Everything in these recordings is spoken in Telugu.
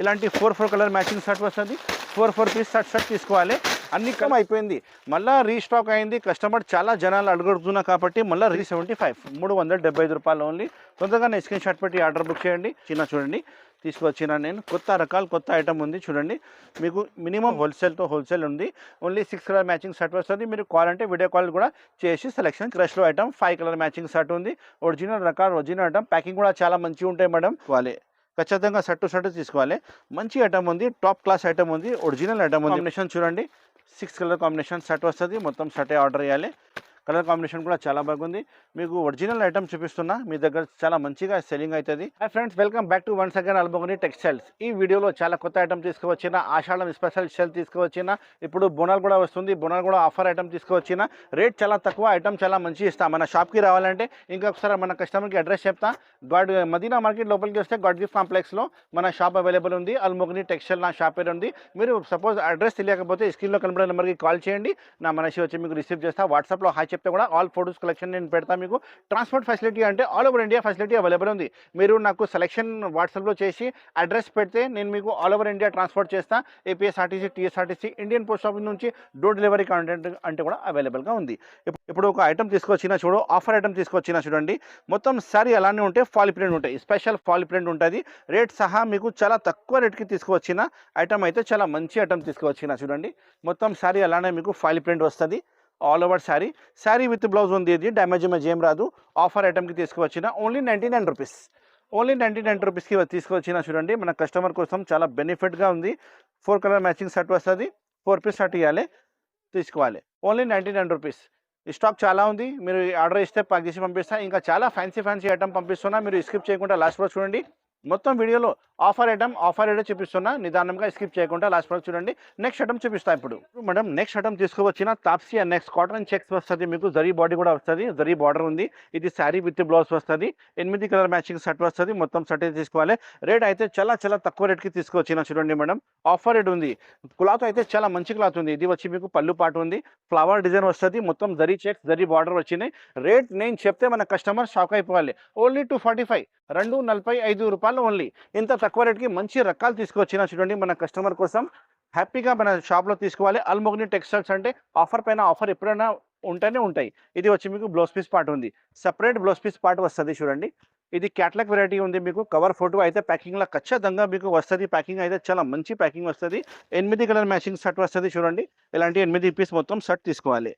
ఇలాంటి four four colour matching shirt వస్తుంది. Four four piece shirt shirt తీసుకోవాలి. అన్ని కమ్ అయిపోయింది మళ్ళీ రీస్టాక్ అయింది. కస్టమర్ చాలా జనాలు అడుగుతున్నా కాబట్టి మళ్ళీ రీ సెవెంటీ ఫైవ్. మూడు వందల డెబ్బై ఐదు రూపాయలు ఓన్లీ. తొందరగానే స్క్రీన్ షాట్ పెట్టి ఆర్డర్ బుక్ చేయండి. చిన్న చూడండి. తీసుకొచ్చిన నేను కొత్త రకాలు కొత్త ఐటమ్ ఉంది చూడండి. మీకు మినిమం హోల్సేల్తో హోల్సేల్ ఉంది. Only six colour matching shirt వస్తుంది. మీరు కాల్ అంటే వీడియో కాల్ కూడా చేసి selection క్రష్లో item five colour matching shirt ఉంది. ఒరిజినల్ రకాలు ఒరిజినల్ ఐటమ్. ప్యాకింగ్ కూడా చాలా మంచిగా ఉంటాయి మేడం. వాళ్ళే ఖచ్చితంగా షర్టు షర్ట్ తీసుకోవాలి. మంచి ఐటమ్ ఉంది టాప్ క్లాస్ ఐటమ్ ఉంది ఒరిజినల్ ఐటమ్ ఉంది. కాంబినేషన్ చూడండి. సిక్స్ కలర్ కాంబినేషన్ షర్ట్ వస్తుంది. మొత్తం షర్టే ఆర్డర్ చేయాలి. కలర్ కాంబినేషన్ కూడా చాలా బాగుంది. మీకు ఒరిజినల్ ఐటమ్ చూపిస్తున్నా మీ దగ్గర చాలా మంచిగా సెల్లింగ్ అవుతుంది hi friends welcome back to once again Almogani textiles. ఈ వీడియోలో చాలా కొత్త ఐటమ్ తీసుకువచ్చిన ఆషాఢం స్పెషల్ సెల్ తీసుకువచ్చిన ఇప్పుడు బోనాలు కూడా వస్తుంది. బోనాలు కూడా ఆఫర్ ఐటమ్ తీసుకువచ్చిన రేట్ చాలా తక్కువ ఐటమ్ చాలా మంచి ఇస్తాం. మన షాప్కి రావాలంటే ఇంకొకసారి మన కస్టమర్కి అడ్రస్ చెప్తా. గాడ్ మదీనా మార్కెట్ లోపలికి వస్తే గాడ్ గిఫ్ట్ కాంప్లెక్స్లో మన షాప్ అవైలబుల్ ఉంది. అల్మోగని టెక్స్టైల్ నా షాప్ పేరు ఉంది. మీరు సపోజ్ అడ్రస్ తెలియకపోతే స్క్రీన్లో కనబడే నెంబర్కి కాల్ చేయండి. నా మనిషి వచ్చి మీకు రిసీవ్ చేస్తా. వాట్సాప్లో హాయ్ చెప్తే కూడా ఆల్ ఫోటోస్ కలెక్షన్ నేను పెడతా మీకు. ట్రాన్స్పోర్ట్ ఫెసిలిటీ అంటే all over India facility available ఉంది. మీరు నాకు సెలెక్షన్ వాట్సాప్లో చేసి అడ్రస్ పెడితే నేను మీకు ఆల్ ఓవర్ ఇండియా ట్రాన్స్పోర్ట్ చేస్తా. APSRTC TSRTC Indian post office నుంచి డోర్ డెలివరీ కంటెంట్ అంటే కూడా అవైలబుల్గా ఉంది. ఇప్పుడు ఒక ఐటమ్ తీసుకొచ్చిన చూడు ఆఫర్ ఐటమ్ తీసుకొచ్చిన చూడండి మొత్తం సారీ అలానే ఉంటే ఫాల్ ప్రింట్ ఉంటాయి. స్పెషల్ ఫాల్ ప్రింట్ ఉంటుంది. రేట్ సహా మీకు చాలా తక్కువ రేట్కి తీసుకువచ్చిన ఐటమ్ అయితే చాలా మంచి ఐటమ్ తీసుకువచ్చిన చూడండి. మొత్తం సారీ అలానే మీకు ఫాల్ ప్రింట్ వస్తుంది. All over sari sari with blouse ఉంది ఇది డ్యామేజ్ ఇమేజ్ ఏం రాదు. ఆఫర్ ఐటమ్కి తీసుకువచ్చిన only ninety nine rupees only ninety nine రూపీస్కి తీసుకొచ్చిన చూడండి మన కస్టమర్ కోసం చాలా బెనిఫిట్గా ఉంది. ఫోర్ కలర్ మ్యాచింగ్ షర్ట్ వస్తుంది. ఫోర్ పీస్ షర్ట్ ఇవ్వాలి తీసుకోవాలి. Only ninety nine rupees stock చాలా ఉంది. మీరు ఆర్డర్ ఇస్తే ప్యాక్ చేసి పంపిస్తా. ఇంకా చాలా ఫ్యాన్సీ ఫ్యాన్సీ ఐటమ్ పంపిస్తున్నా. మీరు స్కిప్ చేయకుండా లాస్ట్ వరకు చూడండి. మొత్తం వీడియోలో ఆఫర్ ఐటమ్ ఆఫర్ ఐటమ్ చూపిస్తున్నా. నిదానంగా స్కిప్ చేయకుండా లాస్ట్ వరకు చూడండి. నెక్స్ట్ ఐటమ్ చూపిస్తా ఇప్పుడు. మేడం నెక్స్ట్ ఐటమ్ తీసుకువచ్చిన తాప్సీ నెక్స్ట్ కాటన్ చెక్స్ వస్తుంది. మీకు జరీ బాడీ కూడా వస్తుంది. జరీ బార్డర్ ఉంది. ఇది శారీ విత్ బ్లౌజ్ వస్తుంది. ఎనిమిది కలర్ మ్యాచింగ్ షర్ట్ వస్తుంది. మొత్తం షర్ట్ తీసుకోవాలి. రేట్ అయితే చాలా చాలా తక్కువ రేట్కి తీసుకొచ్చిన చూడండి మేడం ఆఫర్ రేట్ ఉంది. క్లాత్ అయితే చాలా మంచి క్లాత్ ఉంది. ఇది వచ్చి మీకు పళ్ళు పాటు ఉంది. ఫ్లవర్ డిజైన్ వస్తుంది. మొత్తం జరీ చెక్స్ జరీ బార్డర్ వచ్చినాయి. రేట్ నేను చెప్తే మన కస్టమర్ షాక్ అయిపోవాలి. ఓన్లీ టూ ఫార్టీ ఫైవ్ రెండు నలభై ఐదు రూపాయలు ఓన్లీ ఇంత తక్కువ రేట్కి మంచి రకాలు తీసుకొచ్చిన చూడండి మన కస్టమర్ కోసం. హ్యాపీగా మన షాప్లో తీసుకోవాలి. అల్మోగ్ని టెక్స్టైల్స్ అంటే ఆఫర్ పైన ఆఫర్ ఎప్పుడైనా ఉంటేనే ఉంటాయి. ఇది వచ్చి మీకు బ్లౌజ్ పీస్ పార్ట్ ఉంది. సపరేట్ బ్లౌజ్ పీస్ పార్ట్ వస్తుంది చూడండి. ఇది క్యాట్లాగ్ వెరైటీ ఉంది మీకు. కవర్ ఫోటో అయితే ప్యాకింగ్లో ఖచ్చితంగా మీకు వస్తుంది. ప్యాకింగ్ అయితే చాలా మంచి ప్యాకింగ్ వస్తుంది. ఎనిమిది కలర్ మ్యాచింగ్ షర్ట్ వస్తుంది చూడండి. ఇలాంటి ఎనిమిది పీస్ మొత్తం షర్ట్ తీసుకోవాలి.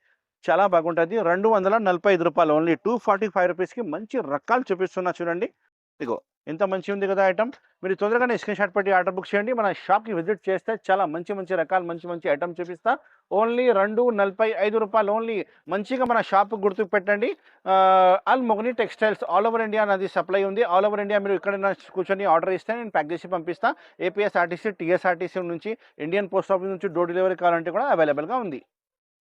చాలా బాగుంటుంది. రెండు వందల నలభై ఐదు రూపాయలు ఓన్లీ టూ ఫార్టీ ఫైవ్ రూపీస్కి మంచి రకాలు చూపిస్తున్నా చూడండి. ఇగో ఎంత మంచి ఉంది కదా ఐటమ్. మీరు తొందరగానే స్క్రీన్ షాట్ పెట్టి ఆర్డర్ బుక్ చేయండి. మన షాప్కి విజిట్ చేస్తే చాలా మంచి మంచి రకాలు మంచి మంచి ఐటమ్ చూపిస్తా. ఓన్లీ రెండు నలభై ఐదు రూపాయలు ఓన్లీ మంచిగా మన షాప్ గుర్తుకు పెట్టండి. Almogani textiles all over India నాది సప్లై ఉంది. ఆల్ ఓవర్ ఇండియా మీరు ఎక్కడైనా కూర్చొని ఆర్డర్ ఇస్తే నేను ప్యాక్ చేసి పంపిస్తా. ఏపీఎస్ఆర్టీసీ టీఎస్ఆర్టీసీ నుంచి ఇండియన్ పోస్ట్ ఆఫీస్ నుంచి డోర్ డెలివరీ కావాలంటే కూడా అవైలబుల్గా ఉంది.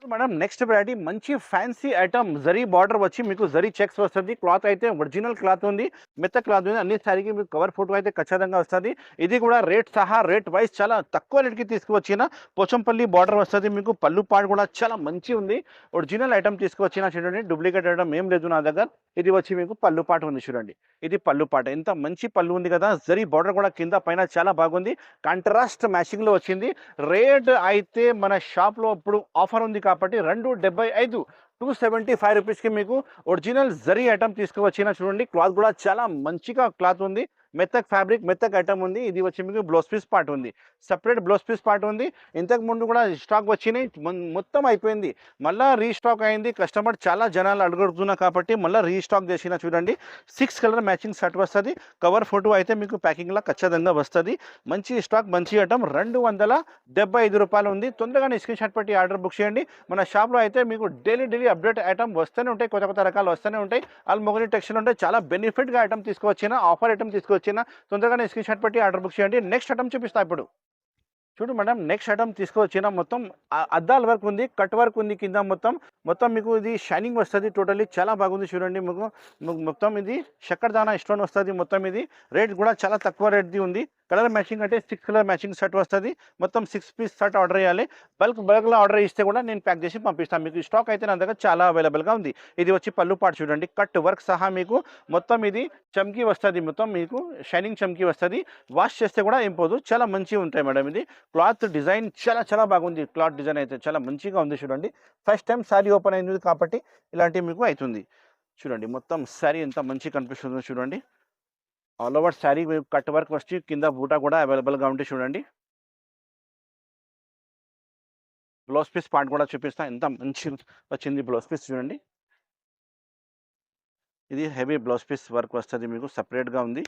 మేడం నెక్స్ట్ వెరైటీ మంచి ఫ్యాన్సీ ఐటమ్ జరీ బార్డర్ వచ్చి మీకు జరీ చెక్స్ వస్తుంది. క్లాత్ అయితే ఒరిజినల్ క్లాత్ ఉంది మెత్త క్లాత్ ఉంది. అన్ని సారికి మీకు కవర్ ఫోటో అయితే ఖచ్చితంగా వస్తుంది. ఇది కూడా రేట్ సహా రేట్ వైజ్ చాలా తక్కువ రేట్కి తీసుకువచ్చిన పోచంపల్లి బార్డర్ వస్తుంది మీకు. పళ్ళు పాడు కూడా చాలా మంచి ఉంది. ఒరిజినల్ ఐటమ్ తీసుకువచ్చిన చూడండి డూప్లికేట్ ఐటమ్ ఏం లేదు నా దగ్గర. ఇది వచ్చి మీకు పళ్ళు పాట ఉంది చూడండి. ఇది పళ్ళు పాట. ఎంత మంచి పళ్ళు ఉంది కదా. జరీ బార్డర్ కూడా కింద పైన చాలా బాగుంది. కాంట్రాస్ట్ మ్యాచింగ్లో వచ్చింది. రేట్ అయితే మన షాప్లో ఇప్పుడు ఆఫర్ ఉంది కాబట్టి రెండు డెబ్బై ఐదు టూ సెవెంటీ ఫైవ్ రూపీస్కి మీకు ఒరిజినల్ జరీ ఐటమ్ తీసుకువచ్చిన చూడండి క్లాత్ కూడా చాలా మంచిగా క్లాత్ ఉంది. మెత్తక్ ఫ్యాబ్రిక్ మెత్తక్ ఐటమ్ ఉంది. ఇది వచ్చి మీకు బ్లౌజ్ పీస్ పార్ట్ ఉంది. సపరేట్ బ్లౌజ్ పీస్ పార్ట్ ఉంది. ఇంతకు ముందు కూడా స్టాక్ వచ్చినాయి. మొత్తం అయిపోయింది. మళ్ళీ రీస్టాక్ అయింది. కస్టమర్ చాలా జనాలు అడుగుతున్నా కాబట్టి మళ్ళీ రీస్టాక్ చేసిన చూడండి. సిక్స్ కలర్ మ్యాచింగ్ షర్ట్ వస్తుంది. కవర్ ఫోటో అయితే మీకు ప్యాకింగ్లో ఖచ్చితంగా వస్తుంది. మంచి స్టాక్ మంచి ఐటమ్. రెండు వందల డెబ్బై ఐదు రూపాయలు ఉంది. తొందరగానే స్క్రీన్ షాట్ పెట్టి ఆర్డర్ బుక్ చేయండి. మన షాప్లో అయితే మీకు డైలీ డైలీ అప్డేట్ ఐటమ్ వస్తూనే ఉంటాయి. కొత్త కొత్త రకాలు వస్తూనే ఉంటాయి. ఆల్మోగని టెక్స్టైల్ ఉంటాయి. చాలా బెనిఫిట్గా ఐటమ్ తీసుకొచ్చిన ఆఫర్ ఐటమ్ తీసుకొచ్చిన తొందరగానే స్క్రీన్ షాట్ పెట్టి ఆర్డర్ బుక్ చేయండి. నెక్స్ట్ ఐటమ్ చూపిస్తా ఇప్పుడు. చూడు మేడం నెక్స్ట్ ఐటమ్ తీసుకొచ్చిన మొత్తం అద్దాల వర్క్ ఉంది కట్ వర్క్ ఉంది కింద మొత్తం. మొత్తం మీకు ఇది షైనింగ్ వస్తుంది టోటల్లీ చాలా బాగుంది చూడండి మీకు. మొత్తం ఇది చక్కెర దానా స్టోన్ వస్తుంది మొత్తం ఇది. రేట్ కూడా చాలా తక్కువ రేట్ది ఉంది. కలర్ మ్యాచింగ్ అంటే సిక్స్ కలర్ మ్యాచింగ్ షర్ట్ వస్తుంది. మొత్తం సిక్స్ పీస్ షర్ట్ ఆర్డర్ చేయాలి. బల్క్ బల్క్లో ఆర్డర్ ఇస్తే కూడా నేను ప్యాక్ చేసి పంపిస్తాను. మీకు స్టాక్ అయితే నా దగ్గర చాలా అవైలబుల్గా ఉంది. ఇది వచ్చి పళ్ళు పాటు చూడండి. కట్ వర్క్ సహా మీకు మొత్తం ఇది చమ్కి వస్తుంది. మొత్తం మీకు షైనింగ్ చమ్కీ వస్తుంది. వాష్ చేస్తే కూడా ఏం పోదు. చాలా మంచిగా ఉంటాయి మేడం ఇది. క్లాత్ డిజైన్ చాలా చాలా బాగుంది. క్లాత్ డిజైన్ అయితే చాలా మంచిగా ఉంది చూడండి. ఫస్ట్ టైం శారీ ఓపెన్ అయింది కాబట్టి ఇలాంటివి మీకు అవుతుంది చూడండి మొత్తం శారీ ఎంత మంచిగా కనిపిస్తుందో చూడండి. All over sari cut work వచ్చి కింద బూటా కూడా అవైలబుల్గా ఉంటే చూడండి. బ్లౌజ్ పీస్ పార్ట్ కూడా చూపిస్తా. ఎంత మంచి వచ్చింది బ్లౌజ్ పీస్ చూడండి. ఇది హెవీ బ్లౌజ్ పీస్ వర్క్ వస్తుంది మీకు. సపరేట్గా ఉంది.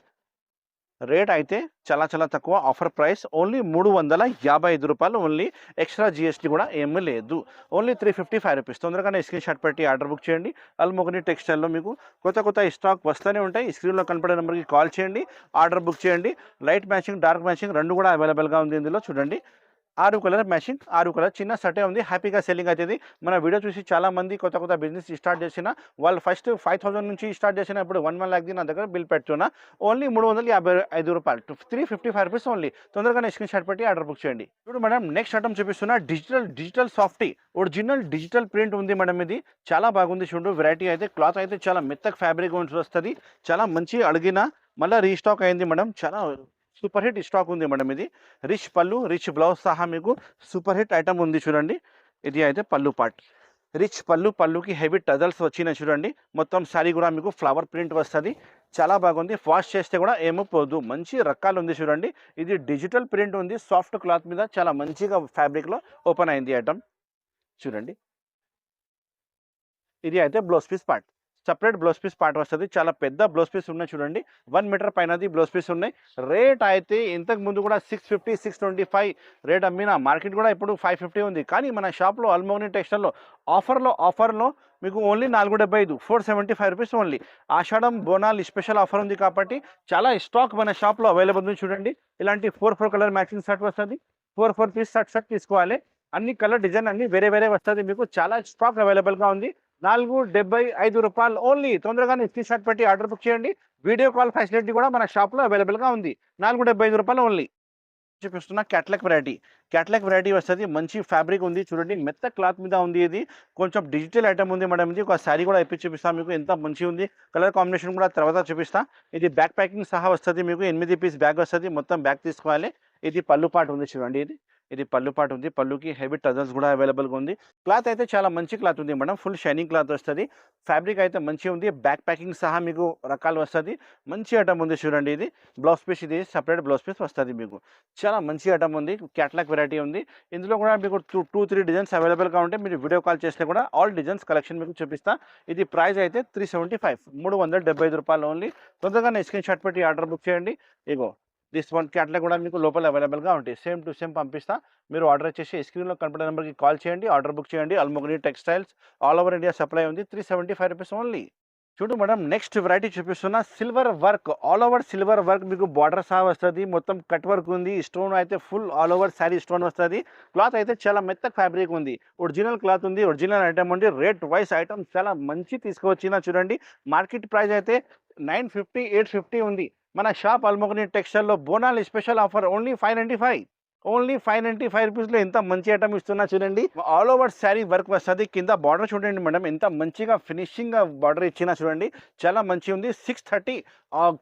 రేట్ అయితే చాలా చాలా తక్కువ. ఆఫర్ ప్రైస్ ఓన్లీ మూడు వందల యాభై ఐదు రూపాయలు. ఓన్లీ ఎక్స్ట్రా జిఎస్టీ కూడా ఏమీ లేదు. Only three fifty five rupees. తొందరగానే స్క్రీన్ షాట్ పెట్టి ఆర్డర్ బుక్ చేయండి. అల్మోగని టెక్స్టైల్లో మీకు కొత్త కొత్త స్టాక్ వస్తూనే ఉంటాయి. స్క్రీన్లో కనపడే నెంబర్కి కాల్ చేయండి. ఆర్డర్ బుక్ చేయండి. లైట్ మ్యాచింగ్ డార్క్ మ్యాచింగ్ రెండు కూడా అవైలబుల్గా ఉంది ఇందులో. చూడండి. ఆరు కలర్ మెషిన్ ఆరు కలర్ చిన్న సటే ఉంది హ్యాపీగా సెల్లింగ్ అవుతుంది. మన వీడియో చూసి చాలా మంది కొత్త కొత్త బిజినెస్ స్టార్ట్ చేసిన వాళ్ళు ఫస్ట్ ఫైవ్ థౌసండ్ నుంచి స్టార్ట్ చేసిన ఇప్పుడు వన్ వన్ ల్యాక్ది నా దగ్గర బిల్ పెడుతున్నా. ఓన్లీ మూడు వందల యాభై ఐదు రూపాయలు three fifty five rupees only తొందరగానే స్క్రీన్ షాట్ పెట్టి ఆర్డర్ బుక్ చేయండి. ఇప్పుడు మేడం నెక్స్ట్ ఐటమ్ చూపిస్తున్నా digital digital softy original digital print ఉంది మేడం ఇది. చాలా బాగుంది చూడు వెరైటీ అయితే క్లాత్ అయితే చాలా మెత్తగా ఫ్యాబ్రిక్ వస్తుంది. చాలా మంచి అడిగిన మళ్ళీ రీస్టాక్ అయింది మేడం చాలా సూపర్ హిట్ స్టాక్ ఉంది మేడం ఇది. రిచ్ పళ్ళు రిచ్ బ్లౌజ్ సహా మీకు సూపర్ హిట్ ఐటమ్ ఉంది చూడండి. ఇది అయితే పళ్ళు పార్ట్. రిచ్ పళ్ళు పళ్ళుకి హెవీ టజల్స్ వచ్చినాయి చూడండి. మొత్తం శారీ కూడా మీకు ఫ్లవర్ ప్రింట్ వస్తుంది. చాలా బాగుంది. వాష్ చేస్తే కూడా ఏమో పోదు. మంచి రకాలు ఉంది చూడండి. ఇది డిజిటల్ ప్రింట్ ఉంది. సాఫ్ట్ క్లాత్ మీద చాలా మంచిగా ఫ్యాబ్రిక్లో ఓపెన్ అయింది ఐటమ్. చూడండి. ఇది అయితే blouse piece part. Separate blouse piece part వస్తుంది. చాలా పెద్ద బ్లౌజ్ పీస్ ఉన్నాయి చూడండి. వన్ మీటర్ పైనది బ్లౌజ్ పీస్ ఉన్నాయి. రేట్ అయితే ఇంతకు ముందు కూడా six fifty six twenty five rate అమ్మిన మార్కెట్ కూడా ఇప్పుడు ఫైవ్ ఫిఫ్టీ ఉంది. కానీ మన షాప్లో అల్మోని టెక్స్టైల్లో ఆఫర్లో ఆఫర్లో మీకు ఓన్లీ నాలుగు డెబ్బై ఐదు four seventy five rupees only. Ashadham Bonal special offer ఉంది కాబట్టి చాలా స్టాక్ మన షాప్లో అవైలబుల్ ఉంది చూడండి. ఇలాంటి four four colour matching shirt వస్తుంది. Four four piece shirt shirt తీసుకోవాలి. అన్ని కలర్ డిజైన్ అన్ని వేరే వేరే వస్తుంది. మీకు చాలా స్టాక్ అవైలబుల్గా ఉంది. నాలుగు డెబ్బై ఐదు రూపాయలు ఓన్లీ తొందరగానే స్క్రీన్ షాట్ పెట్టి ఆర్డర్ బుక్ చేయండి. వీడియో కాల్ ఫెసిలిటీ కూడా మన షాప్లో అవైలబుల్గా ఉంది. నాలుగు డెబ్బై ఐదు రూపాయలు ఓన్లీ చూపిస్తున్న క్యాట్లాక్ వెరైటీ క్యాట్లాక్ వెరైటీ వస్తుంది. మంచి ఫ్యాబ్రిక్ ఉంది. చూడండి మెత్త క్లాత్ మీద ఉంది ఇది. కొంచెం డిజిటల్ ఐటమ్ ఉంది మేడం ఇది. ఒక శారీ కూడా ఇప్పి చూపిస్తాను మీకు. ఎంత మంచిగా ఉంది. కలర్ కాంబినేషన్ కూడా తర్వాత చూపిస్తా. ఇది బ్యాక్ ప్యాకింగ్ సహా వస్తుంది మీకు. ఎనిమిది పీస్ బ్యాగ్ వస్తుంది. మొత్తం బ్యాగ్ తీసుకోవాలి. ఇది పళ్ళు పాటు ఉంది చూడండి ఇది. ఇది పళ్ళు పాటు ఉంది. పళ్ళుకి హెవీ టజల్స్ కూడా అవైలబుల్గా ఉంది. క్లాత్ అయితే చాలా మంచి క్లాత్ ఉంది మేడం. ఫుల్ షైనింగ్ క్లాత్ వస్తుంది. ఫ్యాబ్రిక్ అయితే మంచిగా ఉంది. బ్యాక్ ప్యాకింగ్ సహా మీకు రకాలు వస్తుంది. మంచి ఐటమ్ ఉంది చూడండి ఇది. బ్లౌజ్ పీస్ ఇది. సపరేట్ బ్లౌజ్ పీస్ వస్తుంది మీకు. చాలా మంచి ఐటమ్ ఉంది. క్యాట్లాగ్ వెరైటీ ఉంది. ఇందులో కూడా మీకు టూ టూ త్రీ డిజైన్స్ అవైలబుల్గా ఉంటే మీరు వీడియో కాల్ చేస్తే కూడా ఆల్ డిజైన్స్ కలెక్షన్ మీకు చూపిస్తా. ఇది ప్రైస్ అయితే త్రీ సెవెంటీ ఫైవ్. మూడు వందల డెబ్బై ఐదు రూపాయలు ఓన్లీ. తొందరగా స్క్రీన్ షాట్ పెట్టి ఆర్డర్ బుక్ చేయండి. ఇగో దిస్ వన్ అట్లా కూడా మీకు లోపల అవైలబుల్గా ఉంటాయి. సేమ్ టు సేమ్ పంపిస్తా. మీరు ఆర్డర్ చేసి స్క్రీన్లో కనపడే నెంబర్కి కాల్ చేయండి ఆర్డర్ బుక్ చేయండి. Almogani textiles all over India supply ఉంది. Three seventy five rupees only. చూడు మేడం నెక్స్ట్ వెరైటీ చూపిస్తున్నా. Silver work all over silver work మీకు బార్డర్ సహా వస్తుంది. మొత్తం కట్ వర్క్ ఉంది. స్టోన్ అయితే full all over sari stone వస్తుంది. క్లాత్ అయితే చాలా మెత్త ఫ్యాబ్రిక్ ఉంది. ఒరిజినల్ క్లాత్ ఉంది. ఒరిజినల్ ఐటమ్ ఉంది. రేట్ వైస్ ఐటమ్ చాలా మంచి తీసుకువచ్చిన చూడండి. మార్కెట్ ప్రైస్ అయితే నైన్ ఫిఫ్టీ ఎయిట్ ఫిఫ్టీ ఉంది. మన shop అల్మోగని టెక్స్టైల్లో Bonal special offer only five ninety five. Only five ninety five రూపీస్లో ఎంత మంచి ఐటమ్ ఇస్తున్నా చూడండి. ఆల్ ఓవర్ శారీ వర్క్ వస్తుంది. కింద బార్డర్ చూడండి మేడం. ఎంత మంచిగా ఫినిషింగ్ బార్డర్ ఇచ్చినా చూడండి. చాలా మంచి ఉంది. సిక్స్ థర్టీ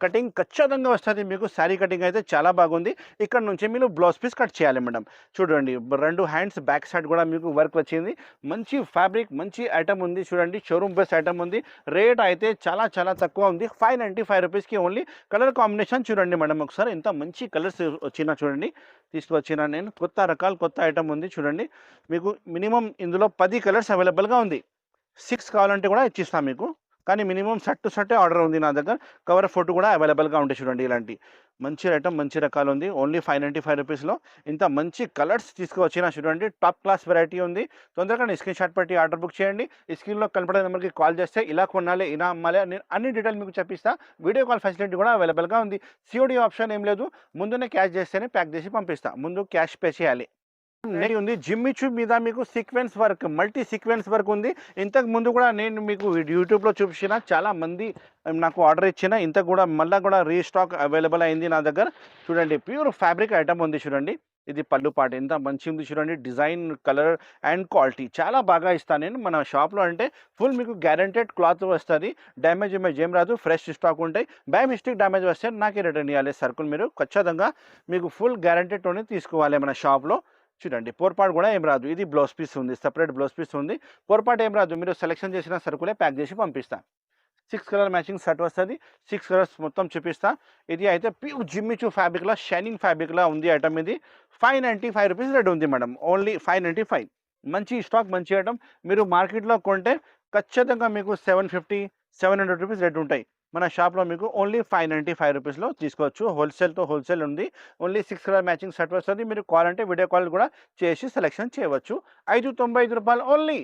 కటింగ్ ఖచ్చితంగా వస్తుంది మీకు. శారీ కటింగ్ అయితే చాలా బాగుంది. ఇక్కడ నుంచి మీరు బ్లౌజ్ పీస్ కట్ చేయాలి మేడం. చూడండి రెండు హ్యాండ్స్ బ్యాక్ సైడ్ కూడా మీకు వర్క్ వచ్చింది. మంచి ఫ్యాబ్రిక్ మంచి ఐటమ్ ఉంది చూడండి. షోరూమ్ బెస్ట్ ఐటమ్ ఉంది. రేట్ అయితే చాలా చాలా తక్కువ ఉంది. ఫైవ్ నైంటీ ఫైవ్ రూపీస్కి ఓన్లీ కలర్ కాంబినేషన్ చూడండి మేడం. ఒకసారి ఎంత మంచి కలర్స్ వచ్చినా చూడండి. తీసుకువచ్చిన నేను. కొత్త రకాలు కొత్త ఐటమ్ ఉంది చూడండి. మీకు మినిమం ఇందులో పది కలర్స్ అవైలబుల్గా ఉంది. సిక్స్ కావాలంటే కూడా ఇచ్చిస్తాను మీకు. కానీ మినిమం షర్ట్ టు షర్టే ఆర్డర్ ఉంది నా దగ్గర. కవర్ ఫోటో కూడా అవైలబుల్గా ఉంటాయి చూడండి ఇలాంటి. మంచి ఐటమ్ మంచి రకాలు ఉంది. ఓన్లీ ఫైవ్ నైంటీ ఫైవ్ రూపీస్లో. ఇంత మంచి కలర్స్ తీసుకువచ్చిన చూడండి టాప్ క్లాస్ వెరైటీ ఉంది. తొందరగా స్క్రీన్ షాట్ పెట్టి ఆర్డర్ బుక్ చేయండి. ఈ స్క్రీన్లో కనపడే నెంబర్కి కాల్ చేస్తే ఇలా కొనాలి ఇలా అమ్మాలి నేను అన్ని డీటెయిల్ మీకు చెప్పిస్తా. వీడియో కాల్ ఫెసిలిటీ కూడా అవైలబుల్గా ఉంది. సిఓడి ఆప్షన్ ఏం లేదు. ముందునే క్యాష్ చేస్తేనే ప్యాక్ చేసి పంపిస్తా. ముందు క్యాష్ పే చేయాలి. నెక్స్ట్ ఉంది జిమ్మిచు మీద మీకు sequence work multi sequence work ఉంది. ఇంతకు ముందు కూడా నేను మీకు యూట్యూబ్లో చూపించిన చాలా మంది నాకు ఆర్డర్ ఇచ్చిన ఇంత కూడా మళ్ళీ కూడా రీస్టాక్ అవైలబుల్ అయింది నా దగ్గర. చూడండి ప్యూర్ ఫ్యాబ్రిక్ ఐటమ్ ఉంది చూడండి. ఇది పళ్ళు పాట ఎంత మంచి ఉంది చూడండి డిజైన్ కలర్ అండ్ క్వాలిటీ చాలా బాగా ఇస్తాను నేను. మన షాప్లో అంటే ఫుల్ మీకు గ్యారంటెడ్ క్లాత్ వస్తుంది. డ్యామేజ్ ఇమేజ్ ఏం రాదు. ఫ్రెష్ స్టాక్ ఉంటాయి. బై మిస్టేక్ డ్యామేజ్ వస్తే నాకే రిటర్న్ ఇవ్వాలి సరుకులు మీరు ఖచ్చితంగా మీకు ఫుల్ గ్యారంటెడ్తోనే తీసుకోవాలి మన షాప్లో చూడండి. పొరపాటు కూడా ఏం రాదు. ఇది బ్లౌజ్ పీస్ ఉంది. సపరేట్ బ్లౌజ్ పీస్ ఉంది. పొరపాటు ఏం రాదు. మీరు సెలెక్షన్ చేసిన సరుకులే ప్యాక్ చేసి పంపిస్తాను సిక్స్ కలర్ మ్యాచింగ్ షర్ట్ వస్తుంది. సిక్స్ కలర్స్ మొత్తం చూపిస్తా. ఇది అయితే ప్యూర్ జిమ్మిచూ ఫ్యాబ్రిక్లా షైనింగ్ ఫ్యాబ్రిక్లా ఉంది ఐటమ్ ఇది. Five ninety five rupees rate ఉంది madam only five ninety five మంచి స్టాక్ మంచి ఐటమ్ మీరు మార్కెట్లో కొంటే ఖచ్చితంగా మీకు seven fifty seven hundred rupees rate ఉంటాయి. మన షాప్లో మీకు ఓన్లీ ఫైవ్ నైంటీ ఫైవ్ రూపీస్లో తీసుకోవచ్చు. హోల్సేల్తో హోల్సేల్ ఉంది. Only six colour matching shirt వస్తుంది. మీరు కాల్ అంటే వీడియో కాల్ కూడా చేసి సెలెక్షన్ చేయవచ్చు. ఐదు తొంభై ఐదు రూపాయలు ఓన్లీ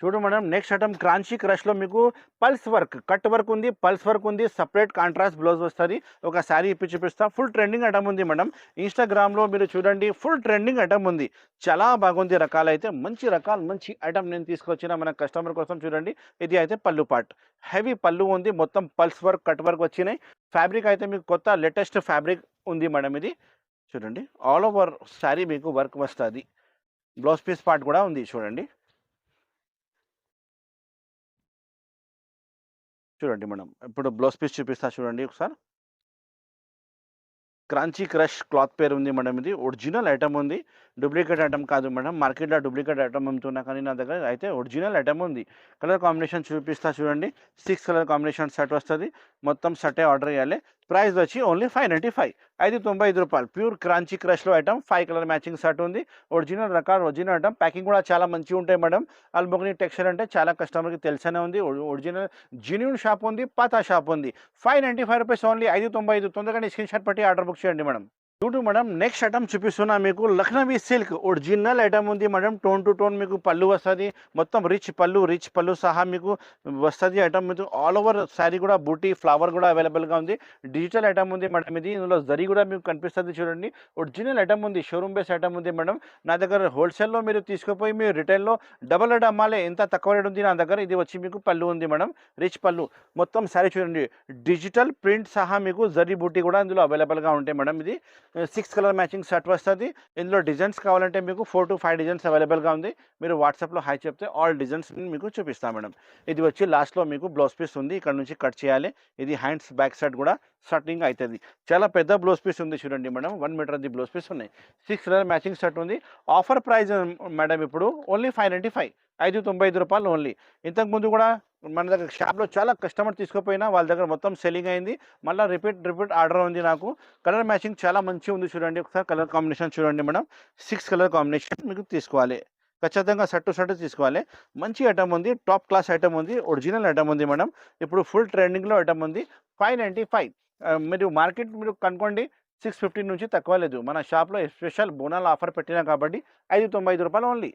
చూడు మేడం నెక్స్ట్ ఐటమ్ క్రాంచీ క్రష్లో మీకు పల్స్ వర్క్ కట్ వర్క్ ఉంది పల్స్ వర్క్ ఉంది సపరేట్ కాంట్రాస్ట్ బ్లౌజ్ వస్తుంది. ఒక శారీ ఇప్పి చూపిస్తా. ఫుల్ ట్రెండింగ్ ఐటమ్ ఉంది మేడం. ఇన్స్టాగ్రామ్లో మీరు చూడండి ఫుల్ ట్రెండింగ్ ఐటమ్ ఉంది. చాలా బాగుంది రకాలు అయితే మంచి రకాలు మంచి ఐటమ్ నేను తీసుకొచ్చిన మన కస్టమర్ కోసం చూడండి. ఇది అయితే పళ్ళు పార్ట్ హెవీ పళ్ళు ఉంది మొత్తం పల్స్ వర్క్ కట్ వర్క్ వచ్చినాయి. ఫ్యాబ్రిక్ అయితే మీకు కొత్త లేటెస్ట్ ఫ్యాబ్రిక్ ఉంది మేడం ఇది. చూడండి ఆల్ ఓవర్ శారీ మీకు వర్క్ వస్తుంది. బ్లౌజ్ పీస్ పార్ట్ కూడా ఉంది చూడండి. చూడండి మేడం ఇప్పుడు బ్లౌజ్ పీస్ చూపిస్తా చూడండి ఒకసారి. క్రాంచీ క్రష్ క్లాత్ పేరు ఉంది మేడం ఇది. ఒరిజినల్ ఐటమ్ ఉంది. డూప్లికేట్ ఐటమ్ కాదు మేడం. మార్కెట్లో డూప్లికేట్ ఐటమ్ అమ్ముతున్నా కానీ నా దగ్గర అయితే ఒరిజినల్ ఐటమ్ ఉంది. కలర్ కాంబినేషన్ చూపిస్తా చూడండి. సిక్స్ కలర్ కాంబినేషన్ సెట్ వస్తుంది. మొత్తం సెటే ఆర్డర్ చేయాలి. ప్రైస్ వచ్చి ఓన్లీ ఫైవ్ నైంటీ ఫైవ్. ఐదు తొంభై ఐదు రూపాయలు. Pure క్రాంచీ క్రష్లో item. Five colour matching shirt ఉంది. ఒరిజినల్ రకాల ఒరిజినల్ ఐటమ్. ప్యాకింగ్ కూడా చాలా మంచిగా ఉంటాయి మేడం. అల్బోగ్ని టెక్స్చర్ అంటే చాలా కస్టమర్కి తెలిసనే ఉంది. ఒరిజినల్ జెన్యున్ షాప్ ఉంది. పాత షాప్ ఉంది. Five ninety five rupees only ఐదు తొంభై ఐదు. తొందరగానే స్క్రీన్ షాట్ పట్టి ఆర్డర్ బుక్ చేయండి మేడం. చూడు మేడం నెక్స్ట్ ఐటమ్ చూపిస్తున్నా మీకు. లక్నవీ సిల్క్ ఒరిజినల్ ఐటమ్ ఉంది మేడం. టోన్ టు టోన్ మీకు పళ్ళు వస్తుంది. మొత్తం రిచ్ పళ్ళు రిచ్ పళ్ళు సహా మీకు వస్తుంది ఐటమ్ మీకు ఆల్ ఓవర్ శారీ కూడా బూటీ ఫ్లవర్ కూడా అవైలబుల్గా ఉంది. డిజిటల్ ఐటమ్ ఉంది మేడం ఇది. ఇందులో జరి కూడా మీకు కనిపిస్తుంది చూడండి. ఒరిజినల్ ఐటమ్ ఉంది. షోరూమ్ బేస్ ఐటమ్ ఉంది మేడం. నా దగ్గర హోల్సేల్లో మీరు తీసుకుపోయి మీరు రిటైల్లో డబల్ రేట్ అమ్మాలే. ఎంత తక్కువ రేట్ ఉంది నా దగ్గర. ఇది వచ్చి మీకు పళ్ళు ఉంది మేడం. రిచ్ పళ్ళు. మొత్తం శారీ చూడండి. డిజిటల్ ప్రింట్ సహా మీకు జరీ బూటీ కూడా ఇందులో అవైలబుల్గా ఉంటాయి మేడం ఇది. సిక్స్ కలర్ మ్యాచింగ్ షర్ట్ వస్తుంది. ఇందులో డిజైన్స్ కావాలంటే మీకు ఫోర్ టు ఫైవ్ డిజైన్స్ అవైలబుల్గా ఉంది. మీరు వాట్సాప్లో హై చెప్తే ఆల్ డిజైన్స్ మీకు చూపిస్తాను మేడం ఇది వచ్చి లాస్ట్లో మీకు బ్లౌజ్ పీస్ ఉంది. ఇక్కడ నుంచి కట్ చేయాలి. ఇది హ్యాండ్స్ బ్యాక్ సైడ్ కూడా షర్టింగ్ అవుతుంది చాలా పెద్ద బ్లౌజ్ పీస్ ఉంది చూడండి మేడం. వన్ మీటర్ అది బ్లౌజ్ పీస్ ఉన్నాయి. సిక్స్ కలర్ మ్యాచింగ్ షర్ట్ ఉంది. ఆఫర్ ప్రైస్ మేడం ఇప్పుడు ఓన్లీ ఫైవ్ నైంటీ ఫైవ్. ఐదు తొంభై ఐదు రూపాయలు ఓన్లీ. ఇంతకుముందు కూడా మన దగ్గర షాప్లో చాలా కస్టమర్ తీసుకుపోయినా వాళ్ళ దగ్గర మొత్తం సెల్లింగ్ అయింది. మళ్ళీ రిపీట్ రిపీట్ ఆర్డర్ ఉంది నాకు. కలర్ మ్యాచింగ్ చాలా మంచిగా ఉంది చూడండి. ఒకసారి కలర్ కాంబినేషన్ చూడండి మేడం. సిక్స్ కలర్ కాంబినేషన్ మీకు తీసుకోవాలి. ఖచ్చితంగా షర్టు షర్టు తీసుకోవాలి. మంచి ఐటమ్ ఉంది. టాప్ క్లాస్ ఐటమ్ ఉంది. ఒరిజినల్ ఐటమ్ ఉంది మేడం. ఇప్పుడు ఫుల్ ట్రెండింగ్లో ఐటమ్ ఉంది. Five ninety five. మీరు మార్కెట్ మీరు కనుక్కోండి సిక్స్ ఫిఫ్టీ నుంచి తక్కువ లేదు. మన షాప్లో స్పెషల్ బోనాల్ ఆఫర్ పెట్టినా కాబట్టి ఐదు తొంభై ఐదు రూపాయలు ఓన్లీ.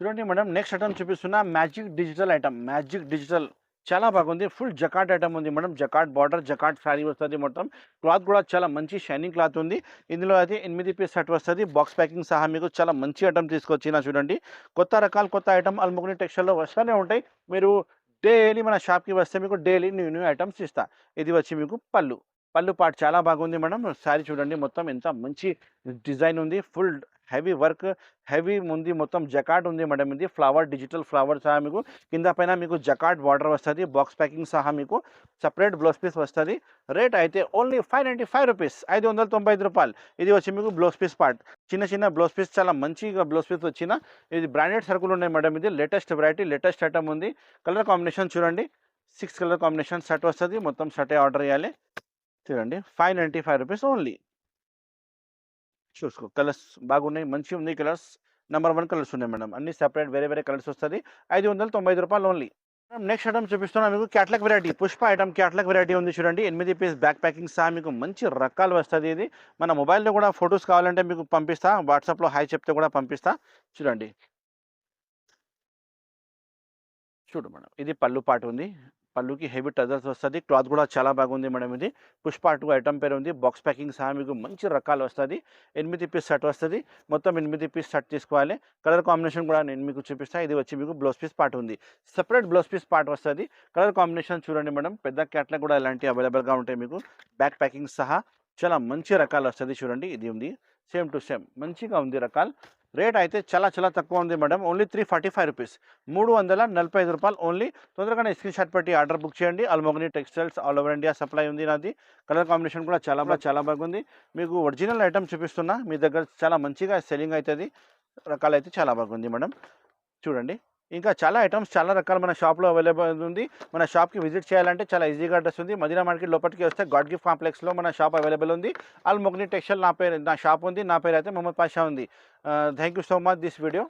చూడండి మేడం నెక్స్ట్ ఐటమ్ చూపిస్తున్న magic digital item. Magic digital చాలా బాగుంది. ఫుల్ జకాట్ ఐటమ్ ఉంది madam. Jacquard border jacquard sari వస్తుంది మొత్తం. క్లాత్ కూడా చాలా మంచి షైనింగ్ క్లాత్ ఉంది. ఇందులో అయితే ఎనిమిది పీస్ సెట్ వస్తుంది. బాక్స్ ప్యాకింగ్ సహా మీకు చాలా మంచి ఐటమ్ తీసుకొచ్చిన చూడండి. కొత్త రకాల కొత్త ఐటమ్ అల్ముకుని టెక్స్టైల్లో వస్తూనే ఉంటాయి. మీరు డైలీ మన షాప్కి వస్తే మీకు డైలీ న్యూ న్యూ ఐటమ్స్ ఇస్తా. ఇది వచ్చి మీకు పళ్ళు. పళ్ళు పాటు చాలా బాగుంది మేడం. శారీ చూడండి మొత్తం ఎంత మంచి డిజైన్ ఉంది. ఫుల్ హెవీ వర్క్ హెవీ ఉంది మొత్తం జకాట్ ఉంది మేడం ఇది. ఫ్లవర్ డిజిటల్ ఫ్లవర్ సహా మీకు. కింద పైన మీకు జకాట్ బార్డర్ వస్తుంది బాక్స్ ప్యాకింగ్ సహా మీకు. సపరేట్ బ్లౌజ్ పీస్ వస్తుంది. రేట్ అయితే only five ninety five rupees. ఐదు వందల తొంభై ఐదు రూపాయలు. ఇది వచ్చి మీకు బ్లౌజ్ పీస్ పార్ట్. చిన్న చిన్న బ్లౌజ్ పీస్ చాలా మంచిగా బ్లౌజ్ పీస్ వచ్చిన ఇది బ్రాండెడ్ సరుకులు ఉన్నాయి మేడం ఇది. లేటెస్ట్ వెరైటీ లేటెస్ట్ ఐటమ్ ఉంది. కలర్ కాంబినేషన్ చూడండి. సిక్స్ కలర్ కాంబినేషన్ షర్ట్ వస్తుంది. మొత్తం షర్టే ఆర్డర్ చేయాలి. చూడండి. Five ninety five rupees only. చూసుకో. కలర్స్ బాగున్నాయి మంచిగా ఉంది కలర్స్. నెంబర్ వన్ కలర్స్ ఉన్నాయి మేడం. అన్ని సెపరేట్ వేరే వేరే కలర్స్ వస్తుంది. ఐదు వందల తొంభై ఐదు రూపాయలు ఓన్లీ. నెక్స్ట్ ఐటమ్ చూపిస్తున్నా మీకు catalogue variety. Pushpa item catalogue variety ఉంది చూడండి. ఎనిమిది పీస్ బ్యాక్ ప్యాకింగ్ సహా మీకు మంచి రకాలు వస్తుంది ఇది. మన మొబైల్లో కూడా ఫొటోస్ కావాలంటే మీకు పంపిస్తా. వాట్సాప్లో హాయ్ చెప్తే కూడా పంపిస్తా. చూడండి. చూడు మేడం. ఇది పళ్ళు పాటు ఉంది. పళ్ళుకి హెవీ టజర్స్ వస్తుంది క్లాత్ కూడా చాలా బాగుంది మేడం ఇది. పుష్ప టూ ఐటమ్ పేరు ఉంది. బాక్స్ ప్యాకింగ్ సహా మీకు మంచి రకాలు వస్తుంది. ఎనిమిది పీస్ షర్ట్ వస్తుంది. మొత్తం ఎనిమిది పీస్ షర్ట్ తీసుకోవాలి. కలర్ కాంబినేషన్ కూడా నేను మీకు చూపిస్తాను ఇది వచ్చి మీకు బ్లౌజ్ పీస్ పార్ట్ ఉంది. సెపరేట్ బ్లౌజ్ పీస్ పార్ట్ వస్తుంది. కలర్ కాంబినేషన్ చూడండి మేడం. పెద్ద క్యాట్లో కూడా ఇలాంటివి అవైలబుల్గా ఉంటాయి మీకు. బ్యాక్ ప్యాకింగ్ సహా చాలా మంచి రకాలు వస్తుంది చూడండి. ఇది ఉంది. సేమ్ టు సేమ్ మంచిగా ఉంది రకాలు. రేట్ అయితే చాలా చాలా తక్కువ ఉంది madam. Only three forty five rupees. మూడు వందల నలభై ఐదు రూపాయలు ఓన్లీ. తొందరగానే స్క్రీన్ షాట్ పెట్టి ఆర్డర్ బుక్ చేయండి. Almogani textiles all over India supply ఉంది నాది. కలర్ కాంబినేషన్ కూడా చాలా బాగా చాలా బాగుంది మీకు ఒరిజినల్ ఐటమ్ చూపిస్తున్నా. మీ దగ్గర చాలా మంచిగా సెల్లింగ్ అవుతుంది. రకాలు అయితే చాలా బాగుంది మేడం. చూడండి. ఇంకా చాలా ఐటమ్స్ చాలా రకాలు మన షాప్లో అవైలబుల్ ఉంది. మన షాప్కి విజిట్ చేయాలంటే చాలా ఈజీగా అడ్రస్ ఉంది. మదీనా మార్కెట్ లోపలికి వస్తే గాడ్ గిఫ్ట్ కాంప్లెక్స్లో మన షాప్ అవైలబుల్ ఉంది. అల్ మొగ్ని టెక్స్టైల్ నా పేరు నా షాప్ ఉంది. నా పేరు అయితే మొహమ్మద్ పాషా ఉంది. Thank you so much this video.